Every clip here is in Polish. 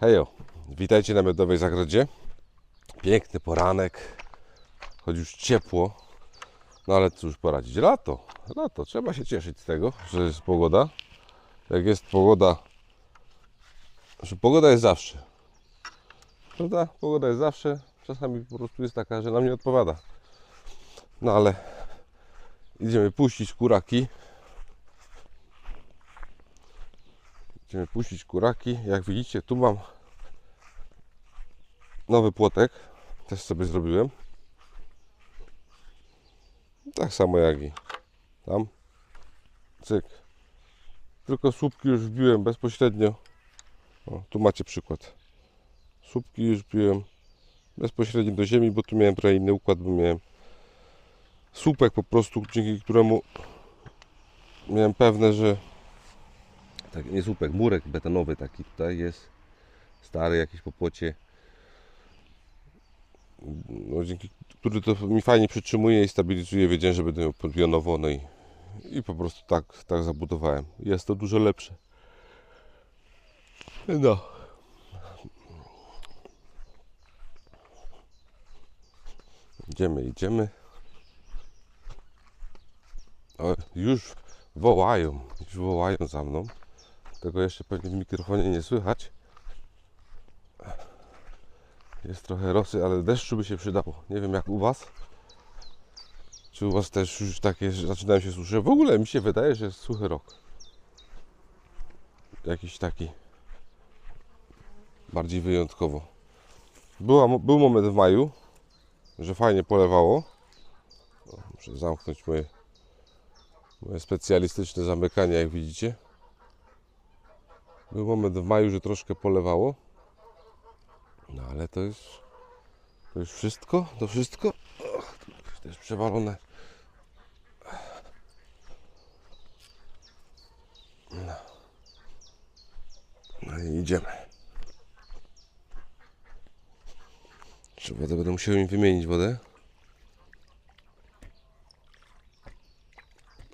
Hejo, witajcie na Miodowej Zagrodzie. Piękny poranek, choć już ciepło, no ale cóż poradzić, lato, lato, trzeba się cieszyć z tego, że jest pogoda. Jak jest pogoda, że pogoda jest zawsze, prawda? Pogoda jest zawsze, czasami po prostu jest taka, że nam nie odpowiada. No ale idziemy puścić kuraki. Idziemy puścić kuraki. Jak widzicie, tu mam nowy płotek. Też sobie zrobiłem. Tak samo jak i tam. Cyk. Tylko słupki już wbiłem bezpośrednio. O, tu macie przykład. Słupki już wbiłem bezpośrednio do ziemi, bo tu miałem trochę inny układ, bo miałem słupek po prostu, dzięki któremu miałem pewne, że tak, nie słupek, murek betonowy taki tutaj jest. Stary jakiś po płocie. No, dzięki który to mi fajnie przytrzymuje i stabilizuje. Wiedziałem, że będę miał pionowo no i, i po prostu tak, tak zabudowałem. Jest to dużo lepsze. No. Idziemy, idziemy. O, już wołają, już wołają za mną. Tego jeszcze pewnie w mikrofonie nie słychać. Jest trochę rosy, ale deszczu by się przydało. Nie wiem jak u Was. Czy u Was też już takie zaczynają się suszyć? W ogóle mi się wydaje, że jest suchy rok. Jakiś taki bardziej wyjątkowo. Była, był moment w maju, że fajnie polewało. O, muszę zamknąć moje Moje specjalistyczne zamykanie, jak widzicie. Był moment w maju, że troszkę polewało. No ale to jest. To już wszystko? To wszystko? To jest przewalone. No. no i idziemy. Czy wodę będę musiał im wymienić wodę?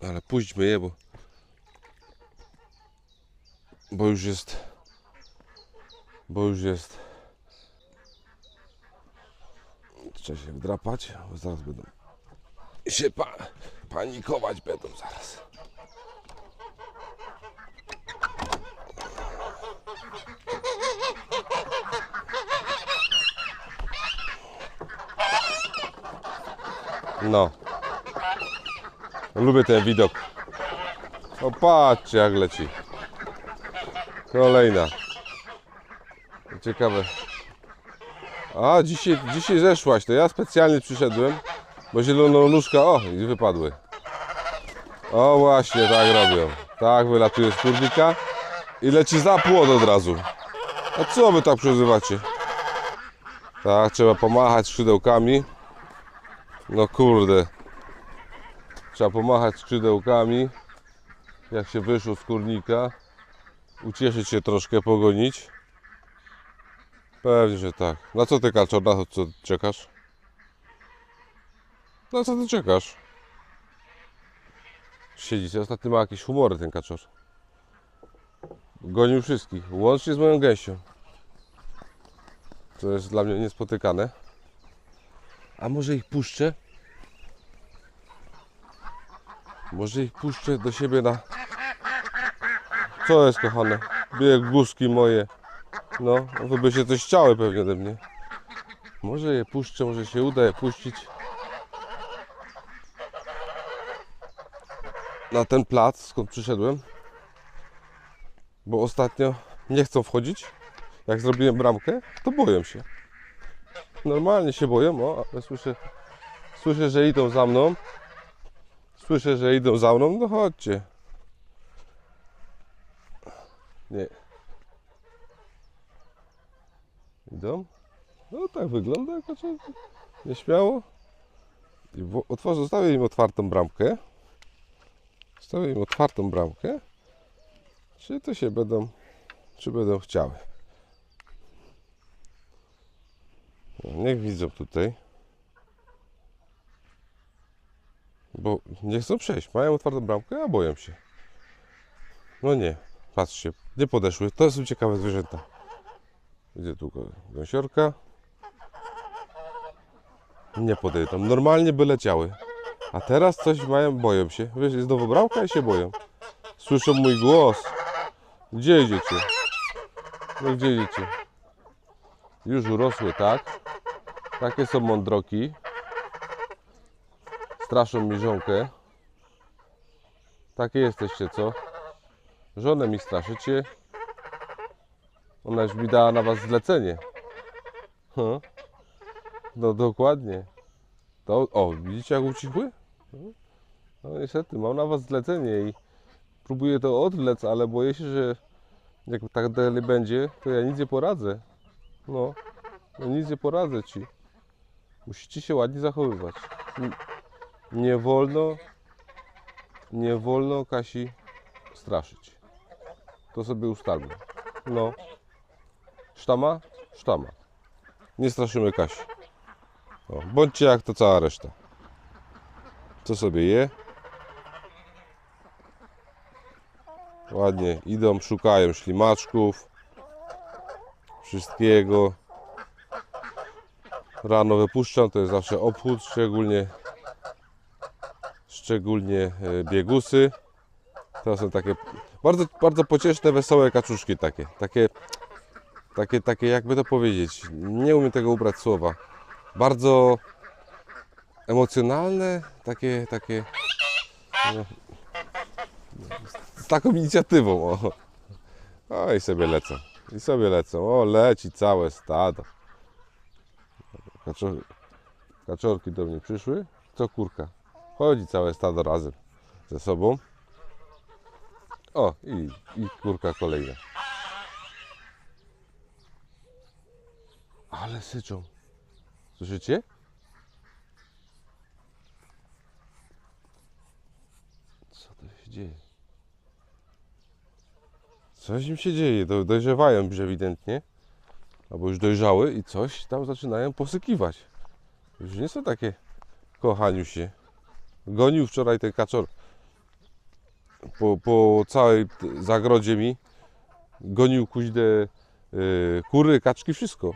Ale puśćmy je, bo bo już jest bo już jest trzeba się wdrapać, bo zaraz będą się pa panikować będą zaraz. No. Lubię ten widok. O patrzcie jak leci. Kolejna. Ciekawe. A dzisiaj, dzisiaj zeszłaś, to ja specjalnie przyszedłem, bo zieloną nóżka, o i wypadły. O właśnie, tak robią. Tak wylatuje z kurnika i leci za płot od razu. A co wy tak przezywacie? Tak, trzeba pomachać skrzydełkami. No kurde. Trzeba pomachać skrzydełkami, jak się wyszło z kurnika. Ucieszyć się troszkę, pogonić. Pewnie, że tak. Na co ty kaczor, na co czekasz? Na co ty czekasz? Siedzi, ostatnio ma jakieś humory ten kaczor. Gonił wszystkich, łącznie z moją gęsią. To jest dla mnie niespotykane. A może ich puszczę? Może ich puszczę do siebie na... Co jest kochane? Bieg guzki moje. No, wy by się coś chciały pewnie ode mnie. Może je puszczę, może się uda je puścić. Na ten plac, skąd przyszedłem. Bo ostatnio nie chcą wchodzić. Jak zrobiłem bramkę, to boją się. Normalnie się boją, o, ale słyszę, słyszę, że idą za mną. Słyszę, że idą za mną, no chodźcie. Nie. Idą? No tak wygląda, znaczy nieśmiało. I wo- otworzę, zostawię im otwartą bramkę. Zostawię im otwartą bramkę. Czy to się będą, czy będą chciały. No, niech widzą tutaj. Bo nie chcą przejść. Mają otwartą bramkę, a boją się. No nie. Patrzcie, nie podeszły. To są ciekawe zwierzęta. Gdzie tu gąsiorka? Nie podejdą. Normalnie by leciały. A teraz coś mają, boją się. Wiesz, jest nowobrawka i się boją. Słyszą mój głos. Gdzie idziecie? No gdzie idziecie? Już urosły, tak? Takie są mądroki. Straszą mi żonkę. Takie jesteście, co? Żonę mi straszycie. Ona już mi dała na was zlecenie. Huh? No dokładnie. To, o, widzicie jak ucichły? No niestety, mam na was zlecenie i próbuję to odwlec, ale boję się, że jak tak dalej będzie, to ja nic nie poradzę. No, no nic nie poradzę ci. Musicie się ładnie zachowywać. Nie wolno, nie wolno Kasi straszyć. To sobie ustalmy. No. Sztama? Sztama. Nie straszymy Kasi. Bądźcie jak to cała reszta. Co sobie je? Ładnie idą, szukają ślimaczków. Wszystkiego. Rano wypuszczam, to jest zawsze obchód, szczególnie szczególnie e, biegusy. To są takie bardzo, bardzo pocieszne, wesołe kaczuszki takie. Takie, takie, takie jakby to powiedzieć. Nie umiem tego ubrać słowa. Bardzo emocjonalne, takie, takie no, z taką inicjatywą. O. o i sobie lecą. I sobie lecą. O, leci całe stado. Kaczor, kaczorki do mnie przyszły. Co kurka? Chodzi całe stado razem ze sobą. O, i, i kurka kolejna. Ale syczą. Słyszycie? Co to się dzieje? Coś im się dzieje. Do, dojrzewają już ewidentnie. Albo już dojrzały i coś tam zaczynają posykiwać. Już nie są takie kochaniu się. Gonił wczoraj ten kaczor po, po całej zagrodzie mi. Gonił kuźdę y, kury, kaczki, wszystko.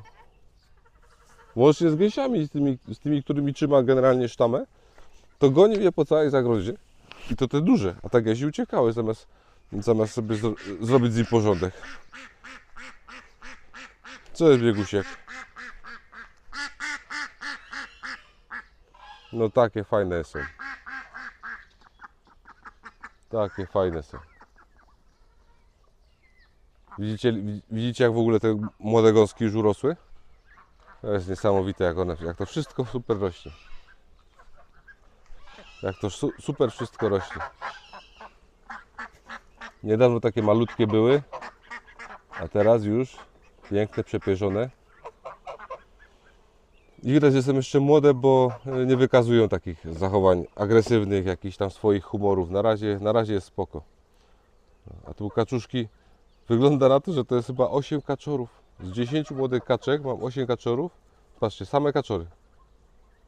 Łącznie z gęsiami, z tymi, z tymi, którymi trzyma generalnie sztamę, to gonił je po całej zagrodzie. I to te duże, a te gęsi uciekały zamiast, zamiast sobie zro, zrobić z nim porządek. Co jest biegusiek? No takie fajne są. Takie fajne są. Widzicie, widzicie jak w ogóle te młode gąski już urosły? To jest niesamowite jak one, jak to wszystko super rośnie. Jak to su, super wszystko rośnie. Niedawno takie malutkie były, a teraz już piękne, przepierzone. I widać, że są jeszcze młode, bo e, nie wykazują takich zachowań agresywnych, jakichś tam swoich humorów. Na razie, na razie jest spoko. A tu kaczuszki, wygląda na to, że to jest chyba 8 kaczorów. Z 10 młodych kaczek mam 8 kaczorów. Patrzcie, same kaczory.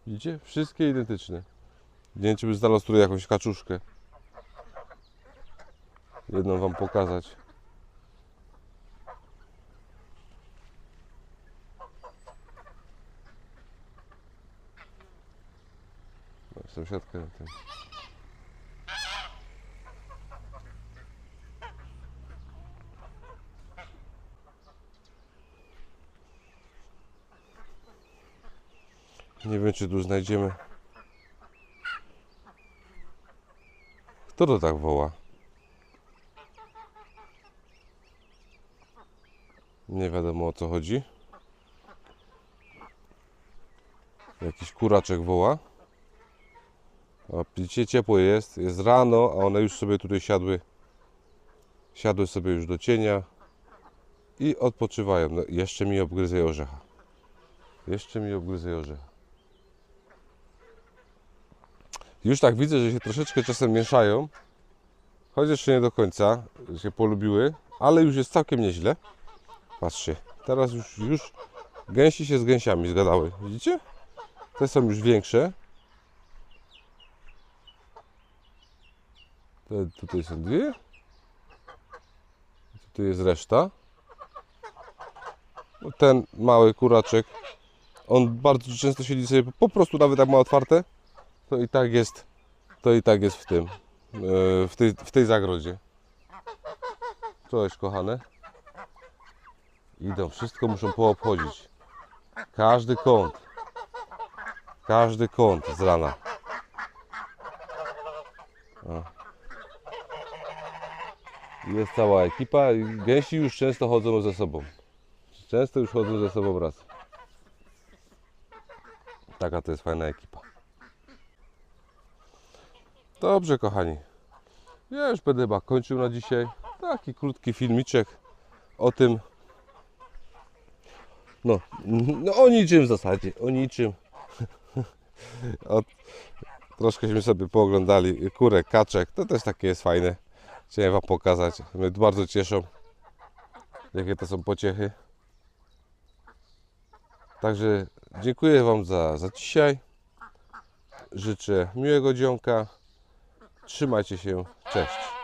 Widzicie? Wszystkie identyczne. Nie wiem, czy by znalazł tutaj jakąś kaczuszkę. Jedną Wam pokazać. Tym. Nie wiem, czy tu znajdziemy. Kto to tak woła? Nie wiadomo o co chodzi. Jakiś kuraczek woła. A widzicie, ciepło jest. Jest rano, a one już sobie tutaj siadły. Siadły sobie już do cienia. I odpoczywają. No, jeszcze mi obgryzę orzecha. Jeszcze mi obgryzę orzecha. Już tak widzę, że się troszeczkę czasem mieszają. Choć jeszcze nie do końca się polubiły, ale już jest całkiem nieźle. Patrzcie, teraz już, już gęsi się z gęsiami zgadały. Widzicie? Te są już większe. Te, tutaj są dwie. Tutaj jest reszta. No, Ten mały kuraczek, on bardzo często siedzi sobie po prostu nawet jak ma otwarte, to i tak jest, to i tak jest w tym, e, w tej, w tej zagrodzie. Cześć kochane. Idą, wszystko muszą poobchodzić. Każdy kąt. Każdy kąt z rana. O. Jest cała ekipa gęsi już często chodzą ze sobą. Często już chodzą ze sobą raz. Taka to jest fajna ekipa. Dobrze, kochani. Ja już będę chyba kończył na dzisiaj. Taki krótki filmiczek o tym. No, no o niczym w zasadzie, o niczym. o, troszkęśmy sobie pooglądali kurek, kaczek. To też takie jest fajne. Chciałem Wam pokazać. Mnie bardzo cieszą, jakie to są pociechy. Także dziękuję Wam za, za dzisiaj. Życzę miłego dzionka. Trzymajcie się. Cześć.